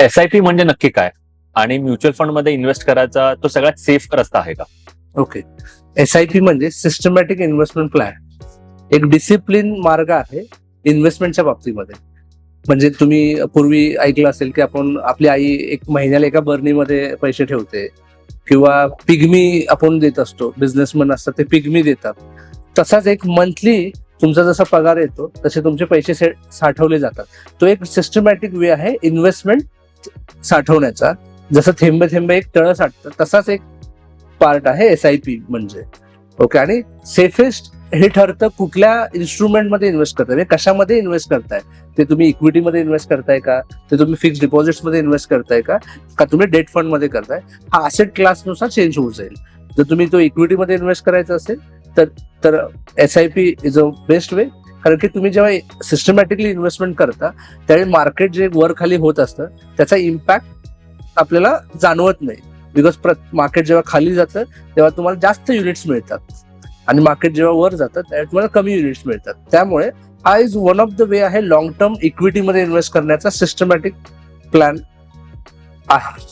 S I P म्हणजे नक्की काय? आणि म्युच्युअल फंडमध्ये इन्व्हेस्ट करायचा तो सगळ्यात सेफ रस्ता आहे का? ओके. एस आय पी म्हणजे सिस्टमॅटिक इन्व्हेस्टमेंट प्लॅन एक डिसिप्लिन मार्ग आहे इन्व्हेस्टमेंटच्या बाबतीमध्ये. म्हणजे तुम्ही पूर्वी ऐकलं असेल की आपण आपली आई एक महिन्याला एका बर्नीमध्ये पैसे ठेवते किंवा पिग्मी आपण देत असतो बिझनेसमॅन असतात ते पिग्मी देतात. तसाच एक मंथली तुमचा जसा पगार येतो तसे तुमचे पैसे साठवले जातात. तो एक सिस्टमॅटिक वे आहे इन्व्हेस्टमेंट साठवण्याचा. जसं थेंबे थेंबे एक तळ साठतं तसाच एक पार्ट आहे एस आय पी म्हणजे. ओके आणि सेफेस्ट हे ठरतं कुठल्या इन्स्ट्रुमेंटमध्ये इन्व्हेस्ट करताय? म्हणजे कशामध्ये इन्व्हेस्ट करताय? ते तुम्ही इक्विटीमध्ये इन्व्हेस्ट करताय का? ते तुम्ही फिक्स डिपॉझिट्समध्ये इन्व्हेस्ट करताय का? का तुम्ही डेट फंडमध्ये करताय? हा असेट क्लासनुसार चेंज होऊ जाईल. जर तुम्ही तो इक्विटीमध्ये इन्व्हेस्ट करायचा असेल तर तर S I P is a best way कारण की तुम्ही जेव्हा सिस्टमॅटिकली इन्व्हेस्टमेंट करता त्यावेळी मार्केट जे वर खाली होत असतं त्याचा इम्पॅक्ट आपल्याला जाणवत नाही. बिकॉज मार्केट जेव्हा खाली जातं तेव्हा तुम्हाला जास्त युनिट्स मिळतात. आणि मार्केट जेव्हा वर जातं त्यावेळी तुम्हाला कमी युनिट्स मिळतात. त्यामुळे हा is one of the way आहे लॉंग टर्म इक्विटीमध्ये इन्व्हेस्ट करण्याचा सिस्टमॅटिक प्लॅन आहे.